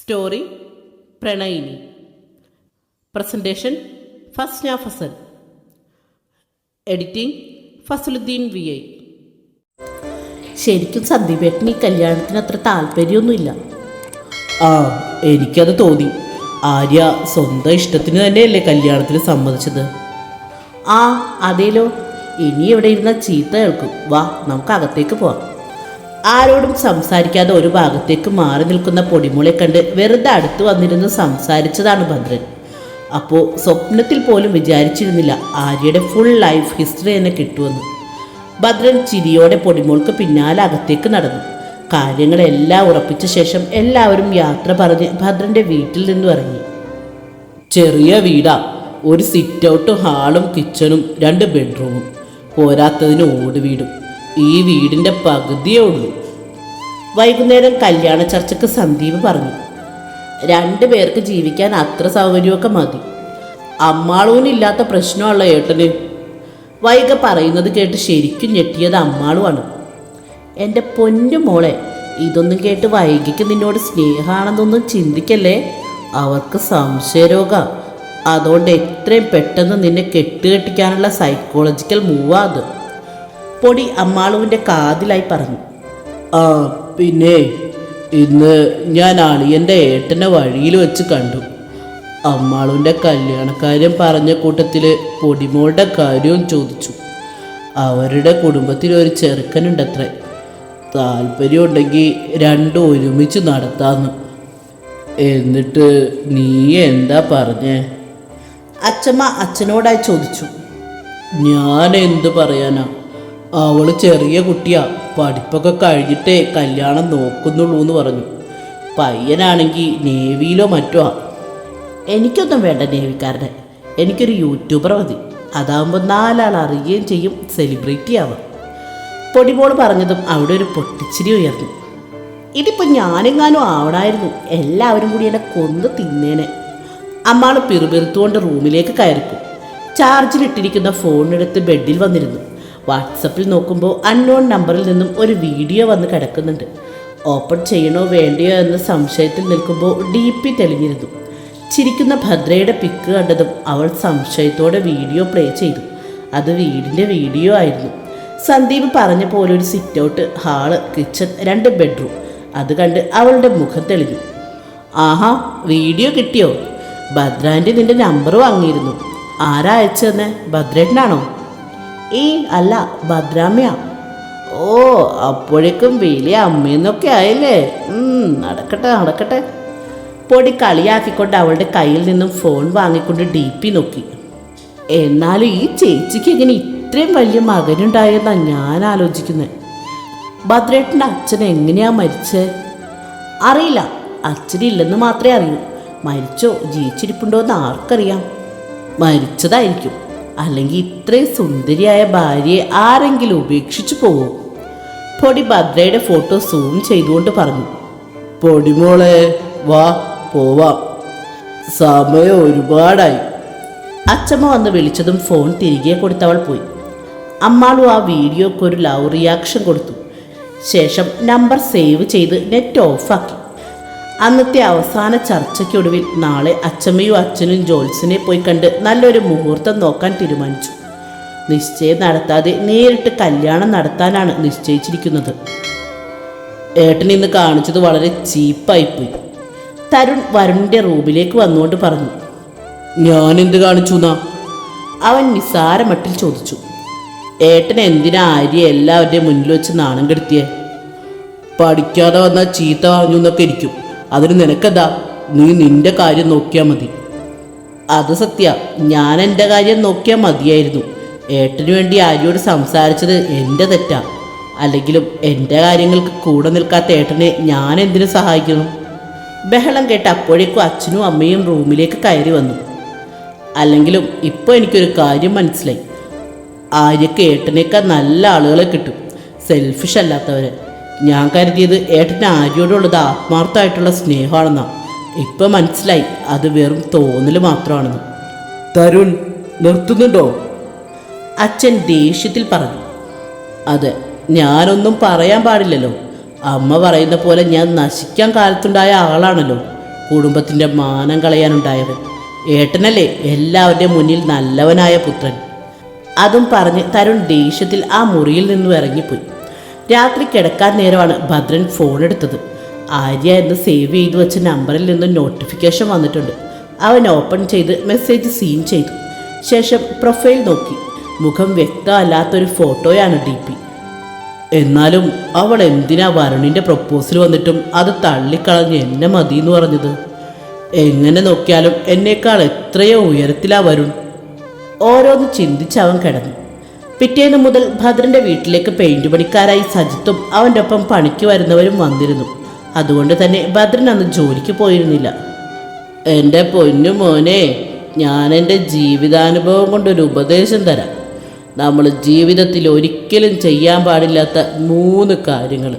Story പ്രണയിനി. Presentation Fasna Fasal editing Fasaluddin V I. ശരിക്കും സന്ദീപേട്ടന് ഈ കല്യാണത്തിന് അത്ര താല്പര്യമൊന്നുമില്ല. ആ എനിക്കത് തോന്നി. ആര്യ സ്വന്തം ഇഷ്ടത്തിന് തന്നെയല്ലേ കല്യാണത്തിന് സമ്മതിച്ചത്? ആ അതേലോ. ഇനി ഇവിടെ ഇരുന്ന ചീത്ത കേൾക്കും. വാ നമുക്ക് അകത്തേക്ക് പോവാം. ആരോടും സംസാരിക്കാതെ ഒരു ഭാഗത്തേക്ക് മാറി നിൽക്കുന്ന പൊടിമുളെ കണ്ട് വെറുതെ അടുത്ത് വന്നിരുന്ന് സംസാരിച്ചതാണ് ഭദ്രൻ. അപ്പോൾ സ്വപ്നത്തിൽ പോലും വിചാരിച്ചിരുന്നില്ല ആര്യയുടെ ഫുൾ ലൈഫ് ഹിസ്റ്ററി തന്നെ കിട്ടുമെന്ന്. ഭദ്രൻ ചിരിയോടെ പൊടിമോൾക്ക് പിന്നാലെ അകത്തേക്ക് നടന്നു. കാര്യങ്ങളെല്ലാം ഉറപ്പിച്ച ശേഷം എല്ലാവരും യാത്ര പറഞ്ഞ് ഭദ്രന്റെ വീട്ടിൽ നിന്നും ഇറങ്ങി. ചെറിയ വീടാ. ഒരു സിറ്റ് ഔട്ടും ഹാളും കിച്ചണും രണ്ട് ബെഡ്റൂമും പോരാത്തതിന് ഓട് വീടും ഈ വീടിന്റെ പകുതിയേ ഉള്ളൂ. വൈകുന്നേരം കല്യാണ ചർച്ചയ്ക്ക് സന്ദീപ് പറഞ്ഞു രണ്ടു പേർക്ക് ജീവിക്കാൻ അത്ര സൗകര്യമൊക്കെ മതി. അമ്മാളൂനില്ലാത്ത പ്രശ്നമുള്ള ഏട്ടന്. വൈക പറയുന്നത് കേട്ട് ശരിക്കും ഞെട്ടിയത് അമ്മാളുമാണ് എന്റെ പൊന്നു മോളെ ഇതൊന്നും കേട്ട് വൈകിക്ക് നിന്നോട് സ്നേഹമാണെന്നൊന്നും ചിന്തിക്കല്ലേ? അവർക്ക് സംശയരോഗ. അതുകൊണ്ട് എത്രയും പെട്ടെന്ന് നിന്നെ കെട്ടുകെട്ടിക്കാനുള്ള സൈക്കോളജിക്കൽ മൂവാ അത്. പൊടി അമ്മാളുവിന്റെ കാതിലായി പറഞ്ഞു. ആ പിന്നെ ഇന്ന് ഞാൻ അളിയന്റെ ഏട്ടനെ വഴിയിൽ വെച്ച് കണ്ടു. അമ്മാളുവിന്റെ കല്യാണക്കാര്യം പറഞ്ഞ കൂട്ടത്തിൽ പൊടിമോളുടെ കാര്യവും ചോദിച്ചു. അവരുടെ കുടുംബത്തിൽ ഒരു ചെറുക്കനുണ്ടത്രേ. താല്പര്യമുണ്ടെങ്കിൽ രണ്ടും ഒരുമിച്ച് നടത്താന്ന്. എന്നിട്ട് നീ എന്താ പറഞ്ഞേ? അച്ഛമ്മ അച്ഛനോടായി ചോദിച്ചു. ഞാൻ എന്ത് പറയാനാ? അവൾ ചെറിയ കുട്ടിയാ. പഠിപ്പൊക്കെ കഴിഞ്ഞിട്ടേ കല്യാണം നോക്കുന്നുള്ളൂ എന്ന് പറഞ്ഞു. പയ്യനാണെങ്കിൽ നേവിയിലോ മറ്റോ എനിക്കൊന്നും വേണ്ട നേവിക്കാരനെ. എനിക്കൊരു യൂട്യൂബർ മതി. അതാവുമ്പോൾ നാലാൾ അറിയുകയും ചെയ്യും സെലിബ്രിറ്റി ആവാം. പൊടിമോൾ പറഞ്ഞതും അവിടെ ഒരു പൊട്ടിച്ചിരി ഉയർന്നു. ഇതിപ്പോൾ ഞാനെങ്ങാനും ആവണായിരുന്നു. എല്ലാവരും കൂടി എന്നെ കൊന്ന് തിന്നേനെ. അമ്മാൾ പിറുപിറുത്തുകൊണ്ട് റൂമിലേക്ക് കയറിപ്പോ. ചാർജിലിട്ടിരിക്കുന്ന ഫോണെടുത്ത് ബെഡിൽ വന്നിരുന്നു. വാട്സപ്പിൽ നോക്കുമ്പോൾ അൺനോൺ നമ്പറിൽ നിന്നും ഒരു വീഡിയോ വന്ന് കിടക്കുന്നുണ്ട്. ഓപ്പൺ ചെയ്യണോ വേണ്ടയോ എന്ന സംശയത്തിൽ നിൽക്കുമ്പോൾ ഡി പി തെളിഞ്ഞിരുന്നു. ചിരിക്കുന്ന ഭദ്രയുടെ പിക്ക് കണ്ടതും അവൾ സംശയത്തോടെ വീഡിയോ പ്ലേ ചെയ്തു. അത് വീടിന്റെ വീഡിയോ ആയിരുന്നു. സന്ദീപ് പറഞ്ഞ പോലെ ഒരു സിറ്റ് ഔട്ട് ഹാൾ കിച്ചൺ രണ്ട് ബെഡ്റൂം അത് കണ്ട് അവളുടെ മുഖം തെളിഞ്ഞു. ആഹാ വീഡിയോ കിട്ടിയോ? ഭദ്രാന്റെ നിന്റെ നമ്പർ വാങ്ങിയിരുന്നു. ആരാ അയച്ചതെന്ന്? ഭദ്രേട്ടനാണോ? ഈ അല്ല ഭദ്രാമ്യ. ഓ അപ്പോഴേക്കും വലിയ അമ്മയെന്നൊക്കെ ആയല്ലേ? നടക്കട്ടെ നടക്കട്ടെ. പൊടി കളിയാക്കിക്കൊണ്ട് അവളുടെ കയ്യിൽ നിന്നും ഫോൺ വാങ്ങിക്കൊണ്ട് ഡി പി നോക്കി. എന്നാലും ഈ ചേച്ചിക്ക് എങ്ങനെ ഇത്രയും വലിയ മകനുണ്ടായെന്നാണ് ഞാൻ ആലോചിക്കുന്നത് ഭദ്രേട്ടന്റെ അച്ഛൻ എങ്ങനെയാ മരിച്ചത് അറിയില്ല. അച്ഛനില്ലെന്ന് മാത്രമേ അറിയൂ. മരിച്ചോ ജീവിച്ചിരിപ്പുണ്ടോ എന്ന് ആർക്കറിയാം. മരിച്ചതായിരിക്കും. അല്ലെങ്കിൽ ഇത്രയും സുന്ദരിയായ ഭാര്യയെ ആരെങ്കിലും ഉപേക്ഷിച്ചു പോവും? പൊടി ഭദ്രയുടെ ഫോട്ടോ സൂം ചെയ്തുകൊണ്ട് പറഞ്ഞു. പൊടിമോളെ വാ പോവാം. സമയം ഒരുപാടായി. അച്ചമ്മ വന്ന് വിളിച്ചതും ഫോൺ തിരികെ കൊടുത്തവൾ പോയി. അമ്മാളും ആ വീഡിയോക്ക് ഒരു ലവ് റിയാക്ഷൻ കൊടുത്തു. ശേഷം നമ്പർ സേവ് ചെയ്ത് നെറ്റ് ഓഫാക്കി അന്നത്തെ അവസാന ചർച്ചയ്ക്കൊടുവിൽ നാളെ അച്ചമ്മയും അച്ഛനും ജോൽസിനെ പോയി കണ്ട് നല്ലൊരു മുഹൂർത്തം നോക്കാൻ തീരുമാനിച്ചു. നിശ്ചയം നടത്താതെ നേരിട്ട് കല്യാണം നടത്താനാണ് നിശ്ചയിച്ചിരിക്കുന്നത്. ഏട്ടൻ ഇന്ന് കാണിച്ചത് വളരെ ചീപ്പായിപ്പോയി തരുൺ വരുണിന്റെ റൂമിലേക്ക് വന്നുകൊണ്ട് പറഞ്ഞു ഞാൻ എന്ത് കാണിച്ചു എന്നാ അവൻ നിസാരമട്ടിൽ ചോദിച്ചു ഏട്ടൻ എന്തിനാ ആര്യ എല്ലാവരുടെയും മുന്നിൽ വെച്ച് നാണം കെടുത്തിയേ? പഠിക്കാതെ വന്നാൽ ചീത്ത വാങ്ങുന്നൊക്കെ ഇരിക്കും. അതിന് നിനക്കെന്താ? നീ നിന്റെ കാര്യം നോക്കിയാൽ മതി. അത് സത്യ ഞാൻ എന്റെ കാര്യം നോക്കിയാൽ മതിയായിരുന്നു. ഏട്ടന് വേണ്ടി ആര്യോട് സംസാരിച്ചത് എന്റെ തെറ്റാ. അല്ലെങ്കിലും എന്റെ കാര്യങ്ങൾക്ക് കൂടെ നിൽക്കാത്ത ഏട്ടനെ ഞാൻ എന്തിനു സഹായിക്കുന്നു? ബഹളം കേട്ട് അപ്പോഴേക്കും അച്ഛനും അമ്മയും റൂമിലേക്ക് കയറി വന്നു. അല്ലെങ്കിലും ഇപ്പോൾ എനിക്കൊരു കാര്യം മനസ്സിലായി. ആര്യക്ക് ഏട്ടനേക്കാൾ നല്ല ആളുകളെ കിട്ടും. സെൽഫിഷ് അല്ലാത്തവരെ. ഞാൻ കരുതിയത് ഏട്ടന്റെ ആര്യോടുള്ളത് ആത്മാർത്ഥമായിട്ടുള്ള സ്നേഹമാണെന്നാ. ഇപ്പം മനസ്സിലായി അത് വെറും തോന്നൽ മാത്രമാണെന്ന്. തരുൺ നിർത്തുന്നുണ്ടോ? അച്ഛൻ ദേഷ്യത്തിൽ പറഞ്ഞു. അതെ ഞാനൊന്നും പറയാൻ പാടില്ലല്ലോ. അമ്മ പറയുന്ന പോലെ ഞാൻ നശിക്കാൻ കാലത്തുണ്ടായ ആളാണല്ലോ. കുടുംബത്തിന്റെ മാനം കളയാനുണ്ടായവൻ ഏട്ടനല്ലേ എല്ലാവരുടെയും മുന്നിൽ നല്ലവനായ പുത്രൻ. അതും പറഞ്ഞ് തരുൺ ദേഷ്യത്തിൽ ആ മുറിയിൽ നിന്നും ഇറങ്ങിപ്പോയി. രാത്രി കിടക്കാൻ നേരമാണ് ഭദ്രൻ ഫോൺ എടുത്തത്. ആര്യ എന്ന് സേവ് ചെയ്തു വെച്ച നമ്പറിൽ നിന്ന് നോട്ടിഫിക്കേഷൻ വന്നിട്ടുണ്ട്. അവൻ ഓപ്പൺ ചെയ്ത് മെസ്സേജ് സീൻ ചെയ്തു. ശേഷം പ്രൊഫൈൽ നോക്കി. മുഖം വ്യക്തമല്ലാത്തൊരു ഫോട്ടോയാണ് ഡി പി എന്നാലും അവൾ എന്തിനാ വരുണിന്റെ പ്രപ്പോസൽ വന്നിട്ടും അത് തള്ളിക്കളഞ്ഞ് എന്നെ മതി എന്ന് പറഞ്ഞത്? എങ്ങനെ നോക്കിയാലും എന്നേക്കാൾ എത്രയോ ഉയരത്തിലാ വരുൺ. ഓരോന്ന് ചിന്തിച്ച് അവൻ കിടന്നു. പിറ്റേന്ന് മുതൽ ഭദ്രന്റെ വീട്ടിലേക്ക് പെയിന്റ് പണിക്കാരായി സജിത്തും അവന്റെ ഒപ്പം പണിക്ക് വരുന്നവരും വന്നിരുന്നു. അതുകൊണ്ട് തന്നെ ഭദ്രൻ അന്ന് ജോലിക്ക് പോയിരുന്നില്ല. എന്റെ പൊന്നു മോനെ ഞാൻ എന്റെ ജീവിതാനുഭവം കൊണ്ടൊരു ഉപദേശം തരാം. നമ്മൾ ജീവിതത്തിൽ ഒരിക്കലും ചെയ്യാൻ പാടില്ലാത്ത മൂന്ന് കാര്യങ്ങൾ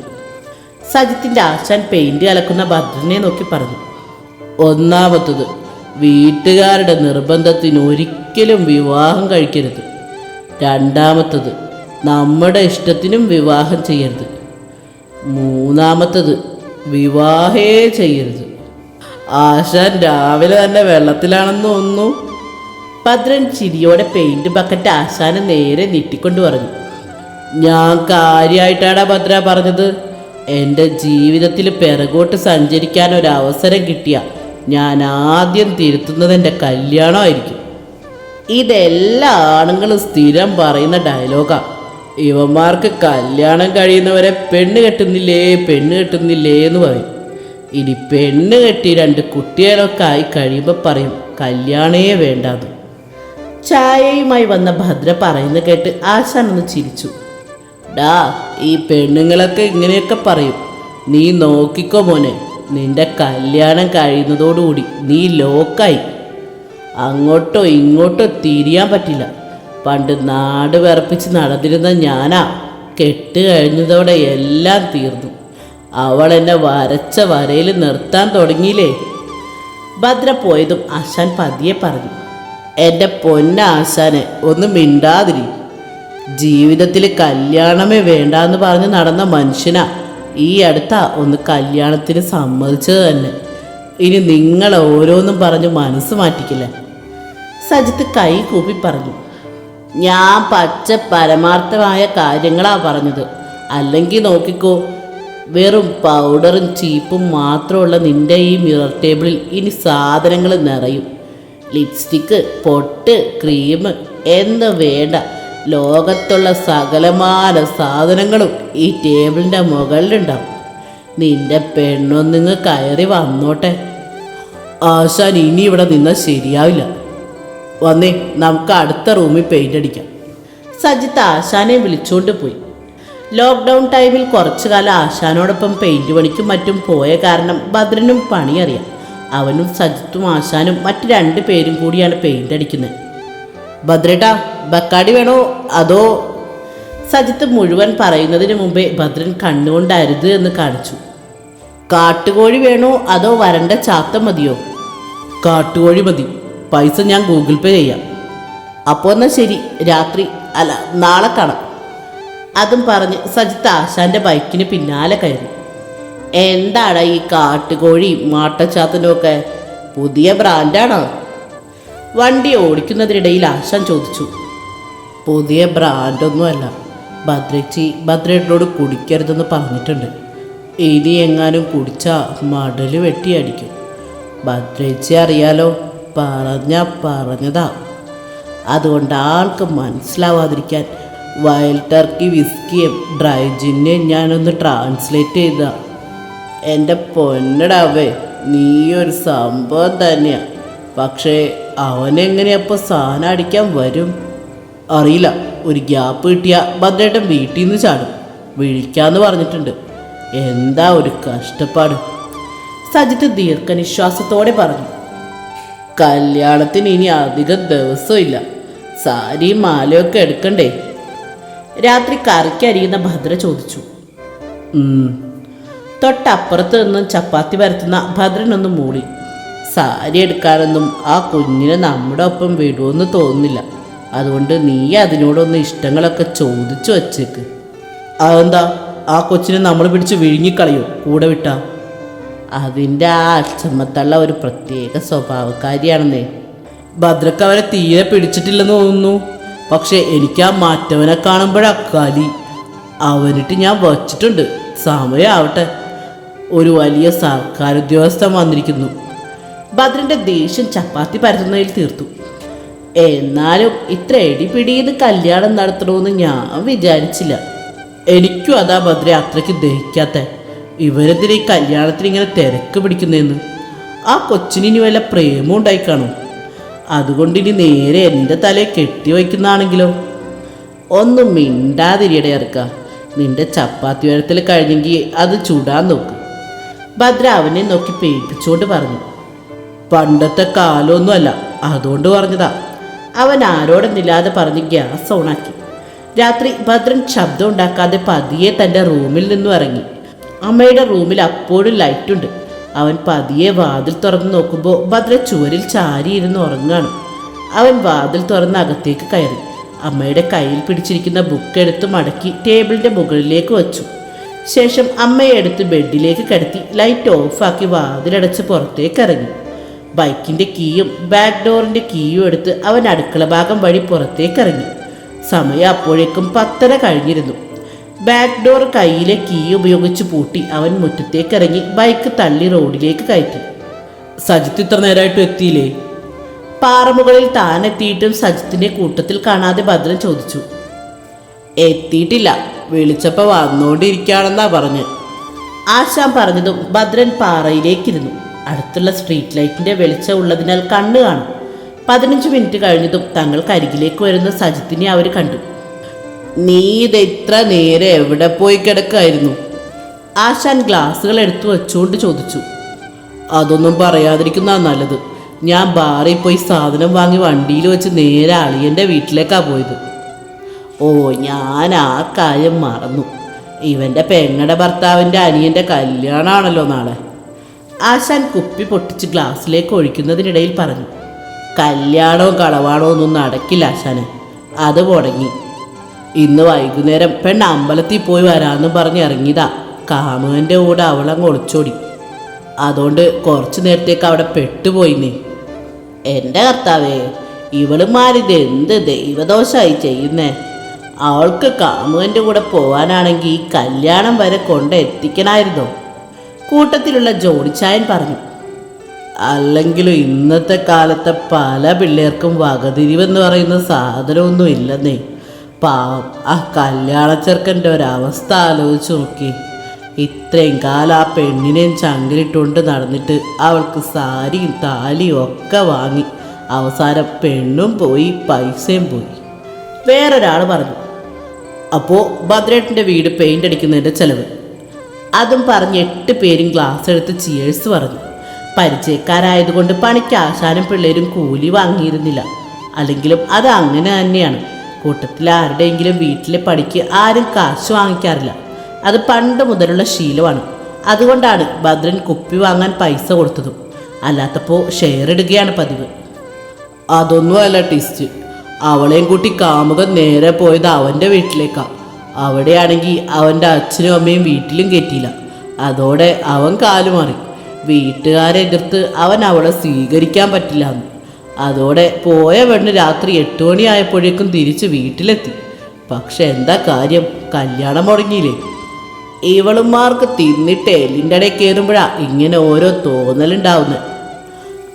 സജിത്തിന്റെ ആശാൻ പെയിന്റ് കലക്കുന്ന ഭദ്രനെ നോക്കി പറഞ്ഞു. ഒന്നാമത്തത് വീട്ടുകാരുടെ നിർബന്ധത്തിന് ഒരിക്കലും വിവാഹം കഴിക്കരുത്. രണ്ടാമത്തത് നമ്മുടെ ഇഷ്ടത്തിനും വിവാഹം ചെയ്യരുത്. മൂന്നാമത്തത് വിവാഹേ ചെയ്യരുത്. ആശാൻ രാവിലെ തന്നെ വെള്ളത്തിലാണെന്ന് തോന്നുന്നു. ഭദ്രൻ ചിരിയോടെ പെയിന്റ് ബക്കറ്റ് ആശാനെ നേരെ നീട്ടിക്കൊണ്ട് പറഞ്ഞു. ഞാൻ കാര്യമായിട്ടാടാ ഭദ്ര പറഞ്ഞത്. എന്റെ ജീവിതത്തിൽ പിറകോട്ട് സഞ്ചരിക്കാൻ ഒരു അവസരം കിട്ടിയ ഞാൻ ആദ്യം തിരുത്തുന്നത് എന്റെ കല്യാണമായിരിക്കും. ഇതെല്ലാ ആണുങ്ങളും സ്ഥിരം പറയുന്ന ഡയലോഗാ. ഇവന്മാർക്ക് കല്യാണം കഴിയുന്നവരെ പെണ്ണ് കെട്ടുന്നില്ലേ പെണ്ണ് കെട്ടുന്നില്ലേ എന്ന് പറയും. ഇനി പെണ്ണ് കെട്ടി രണ്ട് കുട്ടികളൊക്കെ ആയി കഴിയുമ്പോൾ പറയും കല്യാണേ വേണ്ടാന്ന്. ചായയുമായി വന്ന ഭദ്ര പറയുന്ന കേട്ട് ആശാൻ ഒന്ന് ചിരിച്ചു. ഡാ ഈ പെണ്ണുങ്ങളൊക്കെ ഇങ്ങനെയൊക്കെ പറയും. നീ നോക്കിക്കോ മോനെ നിന്റെ കല്യാണം കഴിയുന്നതോടുകൂടി നീ ലോക്കായി. അങ്ങോട്ടോ ഇങ്ങോട്ടോ തിരിയാൻ പറ്റില്ല. പണ്ട് നാട് വിറപ്പിച്ച് നടന്നിരുന്ന ഞാനാ കെട്ട് കഴിഞ്ഞതോടെ എല്ലാം തീർന്നു. അവൾ എന്നെ വരച്ച വരയിൽ നിർത്താൻ തുടങ്ങിയില്ലേ? ഭദ്ര പോയതും ആശാൻ പതിയെ പറഞ്ഞു എന്റെ പൊന്ന ആശാനെ ഒന്ന് മിണ്ടാതിരി. ജീവിതത്തിൽ കല്യാണമേ വേണ്ടാന്ന് പറഞ്ഞ് നടന്ന മനുഷ്യനാ ഈ അടുത്ത ഒന്ന് കല്യാണത്തിന് സമ്മതിച്ചത് തന്നെ. ഇനി നിങ്ങൾ ഓരോന്നും പറഞ്ഞ് മനസ്സ് മാറ്റിക്കില്ല? സജിത്ത് കൈ കൂപ്പി പറഞ്ഞു ഞാൻ പച്ച പരമാർത്ഥമായ കാര്യങ്ങളാ പറഞ്ഞത്. അല്ലെങ്കിൽ നോക്കിക്കോ വെറും പൗഡറും ചീപ്പും മാത്രമുള്ള നിന്റെ ഈ മിറർ ടേബിളിൽ ഇനി സാധനങ്ങൾ നിറയും. ലിപ്സ്റ്റിക്ക് പൊട്ട് ക്രീം എന്ന് വേണ്ട. ലോകത്തുള്ള സകലമാന സാധനങ്ങളും ഈ ടേബിളിന്റെ മുകളിലുണ്ടാവും. നിന്റെ പെണ്ണൊന്നിങ്ങ് കയറി വന്നോട്ടെ. ആശാൻ ഇനി ഇവിടെ നിന്നാൽ ശരിയാവില്ല. വന്നേ നമുക്ക് അടുത്ത റൂമിൽ പെയിന്റ് അടിക്കാം. സജിത്ത് ആശാനെ വിളിച്ചുകൊണ്ട് പോയി. ലോക്ക്ഡൗൺ ടൈമിൽ കുറച്ചു കാലം ആശാനോടൊപ്പം പെയിന്റ് പണിക്കും മറ്റും പോയ കാരണം ഭദ്രനും പണി അറിയാം. അവനും സജിത്തും ആശാനും മറ്റു രണ്ട് പേരും കൂടിയാണ് പെയിന്റ് അടിക്കുന്നത്. ഭദ്രേട്ടാ ബക്കാടി വേണോ? അതോ? സജിത്ത് മുഴുവൻ പറയുന്നതിന് മുമ്പേ ഭദ്രൻ കണ്ണുകൊണ്ട് അരുത് എന്ന് കാണിച്ചു. കാട്ടുകോഴി വേണോ? അതോ വരണ്ട ചാത്ത മതിയോ? കാട്ടുകോഴി മതി. പൈസ ഞാൻ ഗൂഗിൾ പേ ചെയ്യാം. അപ്പോൾ എന്നാൽ ശരി രാത്രി അല്ല നാളെ കാണാം. അതും പറഞ്ഞ് സജിത്ത് ആശാന്റെ ബൈക്കിന് പിന്നാലെ കയറി. എന്താണ് ഈ കാട്ടുകോഴി മാട്ടച്ചാത്തനും ഒക്കെ പുതിയ ബ്രാൻഡാണോ? വണ്ടി ഓടിക്കുന്നതിനിടയിൽ ആശാൻ ചോദിച്ചു. പുതിയ ബ്രാൻഡൊന്നുമല്ല. ഭദ്രച്ചി ഭദ്രേട്ടനോട് കുടിക്കരുതെന്ന് പറഞ്ഞിട്ടുണ്ട്. ഇനി എങ്ങാനും കുടിച്ചാൽ മടൽ വെട്ടിയടിക്കും. ഭദ്രേച്ചി അറിയാലോ പറഞ്ഞ പറഞ്ഞതാ. അതുകൊണ്ട് ആൾക്ക് മനസ്സിലാവാതിരിക്കാൻ വൈൽഡ് ടർക്കി വിസ്കിയും ഡ്രൈ ജിന്നെയും ഞാനൊന്ന് ട്രാൻസ്ലേറ്റ് ചെയ്താ. എന്റെ പൊന്നടാവേ നീ ഒരു സംഭവം തന്നെയാ. പക്ഷേ അവനെങ്ങനെയപ്പോൾ സാധനം അടിക്കാൻ വരും? അറിയില്ല. ഒരു ഗ്യാപ്പ് കിട്ടിയ ഭദ്രേട്ടൻ വീട്ടിൽ നിന്ന് ചാടും. വിളിക്കാന്ന് പറഞ്ഞിട്ടുണ്ട്. എന്താ ഒരു കഷ്ടപ്പാട്? സജിത്ത് ദീർഘനിശ്വാസത്തോടെ പറഞ്ഞു. കല്യാണത്തിന് ഇനി അധികം ദിവസമില്ല. സാരിയും മാലയൊക്കെ എടുക്കണ്ടേ? രാത്രി കറിക്കരിയുന്ന ഭദ്ര ചോദിച്ചു. തൊട്ടപ്പുറത്ത് നിന്ന് ചപ്പാത്തി പരത്തുന്ന ഭദ്രനൊന്ന് മൂളി. സാരി എടുക്കാനൊന്നും ആ കുഞ്ഞിനെ നമ്മുടെ ഒപ്പം വിടുമെന്ന് തോന്നുന്നില്ല. അതുകൊണ്ട് നീ അതിനോടൊന്ന് ഇഷ്ടങ്ങളൊക്കെ ചോദിച്ചു വച്ചേക്ക്. അതെന്താ? ആ കൊച്ചിനെ നമ്മൾ പിടിച്ച് വിഴുങ്ങിക്കളയോ? കൂടെ വിട്ടാ? അതിന്റെ ആ അച്ചമ്മത്തുള്ള ഒരു പ്രത്യേക സ്വഭാവക്കാരിയാണെന്നേ. ഭദ്രക്ക് അവരെ തീരെ പിടിച്ചിട്ടില്ലെന്ന് തോന്നുന്നു. പക്ഷെ എനിക്ക് ആ മാറ്റവനെ കാണുമ്പോഴാ കലി. അവനിട്ട് ഞാൻ വച്ചിട്ടുണ്ട്. സമയമാവട്ടെ ഒരു വലിയ സർക്കാർ ഉദ്യോഗസ്ഥൻ വന്നിരിക്കുന്നു. ഭദ്രന്റെ ദേഷ്യം ചപ്പാത്തി പരത്തുന്നതിൽ തീർത്തു. എന്നാലും ഇത്ര എടിപിടിയിൽ കല്യാണം നടത്തണമെന്ന് ഞാൻ വിചാരിച്ചില്ല. എനിക്കും അതാ ഭദ്ര അത്രയ്ക്ക് ദഹിക്കാത്ത. ഇവരെന്തിനാ ഈ കല്യാണത്തിന് ഇങ്ങനെ തിരക്ക് പിടിക്കുന്നതെന്ന് ആ കൊച്ചിന് വല്ല പ്രേമം ഉണ്ടായി കാണും. അതുകൊണ്ട് ഇനി നേരെ എന്റെ തലയെ കെട്ടി വയ്ക്കുന്നതാണെങ്കിലോ? ഒന്നും മിണ്ടാതിരിയുടെ ഇറക്ക നിന്റെ ചപ്പാത്തി വെള്ളത്തിൽ കഴിഞ്ഞെങ്കിൽ അത് ചുടാൻ നോക്ക്. ഭദ്ര അവനെ നോക്കി പേടിപ്പിച്ചുകൊണ്ട് പറഞ്ഞു. പണ്ടത്തെ കാലമൊന്നുമല്ല അതുകൊണ്ട് പറഞ്ഞതാ. അവൻ ആരോടെന്നില്ലാതെ പറഞ്ഞ് ഗ്യാസ് ഓണാക്കി. രാത്രി ഭദ്രൻ ശബ്ദം ഉണ്ടാക്കാതെ പതിയെ തന്റെ റൂമിൽ നിന്നും ഇറങ്ങി. അമ്മയുടെ റൂമിൽ അപ്പോഴും ലൈറ്റുണ്ട് അവൻ പതിയെ വാതിൽ തുറന്ന് നോക്കുമ്പോൾ ഭദ്ര ചുവരിൽ ചാരിയിരുന്ന് ഉറങ്ങാണ്. അവൻ വാതിൽ തുറന്ന് അകത്തേക്ക് കയറി. അമ്മയുടെ കയ്യിൽ പിടിച്ചിരിക്കുന്ന ബുക്ക് എടുത്ത് മടക്കി ടേബിളിന്റെ മുകളിലേക്ക് വച്ചു. ശേഷം അമ്മയെ എടുത്ത് ബെഡിലേക്ക് കിടത്തി ലൈറ്റ് ഓഫാക്കി വാതിലടച്ച് പുറത്തേക്ക് ഇറങ്ങി. ബൈക്കിന്റെ കീയും ബാക്ക് ഡോറിന്റെ കീയും എടുത്ത് അവൻ അടുക്കള ഭാഗം വഴി പുറത്തേക്ക് ഇറങ്ങി. സമയം അപ്പോഴേക്കും പത്തര കഴിഞ്ഞിരുന്നു. ബാക്ക് ഡോർ കയ്യിലെ കീ ഉപയോഗിച്ച് പൂട്ടി അവൻ മുറ്റത്തേക്ക് ഇറങ്ങി ബൈക്ക് തള്ളി റോഡിലേക്ക് കയറ്റി. സജിത്ത് ഇത്ര നേരമായിട്ടും എത്തിയില്ലേ? പാറമുകളിൽ താൻ എത്തിയിട്ടും സജിത്തിന്റെ കൂട്ടത്തിൽ കാണാതെ ഭദ്രൻ ചോദിച്ചു. എത്തിയിട്ടില്ല. വിളിച്ചപ്പോൾ വന്നുകൊണ്ടിരിക്കുകയാണെന്നാ പറഞ്ഞ്. ആശാൻ പറഞ്ഞതും ഭദ്രൻ പാറയിലേക്കിരുന്നു. അടുത്തുള്ള സ്ട്രീറ്റ് ലൈറ്റിന്റെ വെളിച്ചം ഉള്ളതിനാൽ കണ്ണു കാണും. പതിനഞ്ച് മിനിറ്റ് കഴിഞ്ഞതും തങ്ങൾക്ക് അരികിലേക്ക് വരുന്ന സജിത്തിനെ അവർ കണ്ടു. നീ ഇത് ഇത്ര നേരെ എവിടെ പോയി കിടക്കായിരുന്നു? ആശാൻ ഗ്ലാസ്സുകൾ എടുത്തു വെച്ചുകൊണ്ട് ചോദിച്ചു. അതൊന്നും പറയാതിരിക്കുന്നതാ നല്ലത്. ഞാൻ ബാറിൽ പോയി സാധനം വാങ്ങി വണ്ടിയിൽ വെച്ച് നേരെ അളിയന്റെ വീട്ടിലേക്കാ പോയത്. ഓ ഞാൻ ആ കാര്യം മറന്നു. ഇവന്റെ പെങ്ങടെ ഭർത്താവിന്റെ അനിയന്റെ കല്യാണമാണല്ലോ നാളെ. ആശാൻ കുപ്പി പൊട്ടിച്ച് ഗ്ലാസ്സിലേക്ക് ഒഴിക്കുന്നതിനിടയിൽ പറഞ്ഞു കല്യാണവും കളവാണോ ഒന്നും നടക്കില്ല ആശാന്. അത് മുടങ്ങി. ഇന്ന് വൈകുന്നേരം പെണ്ണ് അമ്പലത്തിൽ പോയി വരാമെന്നും പറഞ്ഞ് ഇറങ്ങിയതാ. കാമുവിന്റെ കൂടെ അവളങ്ങ് ഒളിച്ചോടി. അതുകൊണ്ട് കുറച്ചു നേരത്തേക്ക് അവിടെ പെട്ടുപോയിന്നേ എന്റെ കർത്താവേ ഇവളുമാരിത് എന്ത് ദൈവദോഷമായി ചെയ്യുന്നേ? അവൾക്ക് കാമുവിന്റെ കൂടെ പോവാനാണെങ്കിൽ ഈ കല്യാണം വരെ കൊണ്ട് എത്തിക്കണമായിരുന്നോ കൂട്ടത്തിലുള്ള ജോണിച്ചായൻ പറഞ്ഞു. അല്ലെങ്കിലും ഇന്നത്തെ കാലത്തെ പല പിള്ളേർക്കും വകതിരിവെന്ന് പറയുന്ന സാധനമൊന്നും ഇല്ലെന്നേ. പാവം. ആ കല്യാണ ചെറുക്കന്റെ ഒരവസ്ഥ ആലോചിച്ച് നോക്കി. ഇത്രയും കാലം ആ പെണ്ണിനെയും ചങ്കിലിട്ടുകൊണ്ട് നടന്നിട്ട് അവൾക്ക് സാരിയും താലിയും ഒക്കെ വാങ്ങി. അവസാനം പെണ്ണും പോയി പൈസയും പോയി. വേറൊരാൾ പറഞ്ഞു അപ്പോൾ ഭദ്രേട്ടന്റെ വീട് പെയിന്റ് അടിക്കുന്നതിന്റെ ചിലവ്. അതും പറഞ്ഞ് എട്ട് പേരും ഗ്ലാസ് എടുത്ത് ചിയേഴ്സ് പറഞ്ഞു. പരിചയക്കാരായതുകൊണ്ട് പണിക്ക് ആശാനും പിള്ളേരും കൂലി വാങ്ങിയിരുന്നില്ല. അല്ലെങ്കിലും അത് അങ്ങനെ തന്നെയാണ്. കൂട്ടത്തിൽ ആരുടെയെങ്കിലും വീട്ടിലെ പണിക്ക് ആരും കാശ് വാങ്ങിക്കാറില്ല. അത് പണ്ട് മുതലുള്ള ശീലമാണ്. അതുകൊണ്ടാണ് ഭദ്രൻ കുപ്പി വാങ്ങാൻ പൈസ കൊടുത്തതും. അല്ലാത്തപ്പോൾ ഷെയർ ഇടുകയാണ് പതിവ്. അതൊന്നും അല്ല ടിസ്റ്റ്. അവളെയും കൂട്ടി കാമുകൻ നേരെ പോയത് അവന്റെ വീട്ടിലേക്കാണ് അവിടെയാണെങ്കിൽ അവന്റെ അച്ഛനും അമ്മയും വീട്ടിലും കയറ്റിയില്ല. അതോടെ അവൻ കാലുമാറി. വീട്ടുകാരെ എതിർത്ത് അവൻ അവളെ സ്വീകരിക്കാൻ പറ്റില്ല എന്ന് അതോടെ പോയ പെണ്ണ് രാത്രി എട്ട് മണിയായപ്പോഴേക്കും തിരിച്ച് വീട്ടിലെത്തി. പക്ഷെ എന്താ കാര്യം? കല്യാണം മുടങ്ങിയില്ലേ? ഇവളുമാർക്ക് തിന്നിട്ട് എല്ലിന്റെ ഇടയിൽ കയറുമ്പോഴാ ഇങ്ങനെ ഓരോ തോന്നലുണ്ടാവുന്നത്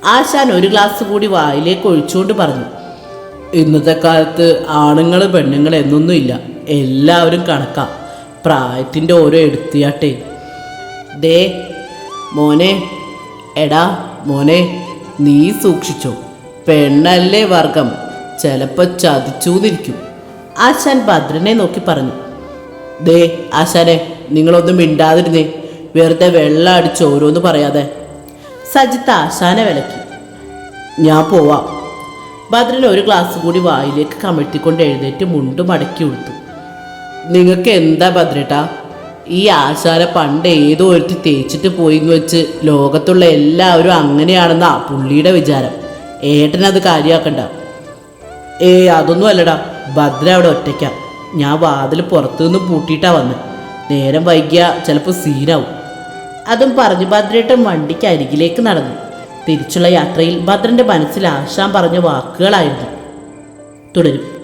ആശാൻ ഒരു ഗ്ലാസ് കൂടി വായിലേക്ക് ഒഴിച്ചുകൊണ്ട് പറഞ്ഞു ഇന്നത്തെ കാലത്ത് ആണുങ്ങൾ പെണ്ണുങ്ങൾ എന്നൊന്നുമില്ല. എല്ലാവരും കണക്കാം. പ്രായത്തിന്റെ ഓരോ എടുത്തിയാട്ടെ. ദേ മോനെ. എടാ മോനെ. നീ സൂക്ഷിച്ചോ. പെണ്ണല്ലേ വർഗം? ചിലപ്പോൾ ചതിച്ചൂന്നിരിക്കും. ആശാൻ ഭദ്രനെ നോക്കി പറഞ്ഞു. ദേ ആശാനെ നിങ്ങളൊന്നും മിണ്ടാതിരുന്നേ. വെറുതെ വെള്ളം അടിച്ച് ഓരോന്ന് പറയാതെ. സജിത്ത് ആശാനെ വിലക്കി. ഞാൻ പോവാം. ഭദ്രൻ ഒരു ഗ്ലാസ് കൂടി വായിലേക്ക് കമഴ്ത്തിക്കൊണ്ട് എഴുന്നേറ്റ് മുണ്ട് മടക്കി കൊടുത്തു നിങ്ങൾക്ക് എന്താ ഭദ്രേട്ടാ? ഈ ആശാന പണ്ട് ഏതോ ഒരുത്തി തേച്ചിട്ട് പോയി എന്ന് വെച്ച് ലോകത്തുള്ള എല്ലാവരും അങ്ങനെയാണെന്നാ പുള്ളിയുടെ വിചാരം. ഏട്ടനത് കാര്യമാക്കണ്ട ഏയ് അതൊന്നും അല്ലടാ. ഭദ്ര അവിടെ ഒറ്റയ്ക്കാം. ഞാൻ വാതിൽ പുറത്തു നിന്ന് പൂട്ടിയിട്ടാ വന്നത് നേരം വൈകിയ ചിലപ്പോൾ സീനാവും. അതും പറഞ്ഞു ഭദ്രേട്ടൻ വണ്ടിക്ക് അരികിലേക്ക് നടന്നു. തിരിച്ചുള്ള യാത്രയിൽ ഭദ്രന്റെ മനസ്സിൽ ആശാൻ പറഞ്ഞ വാക്കുകളായിരുന്നു. തുടരും.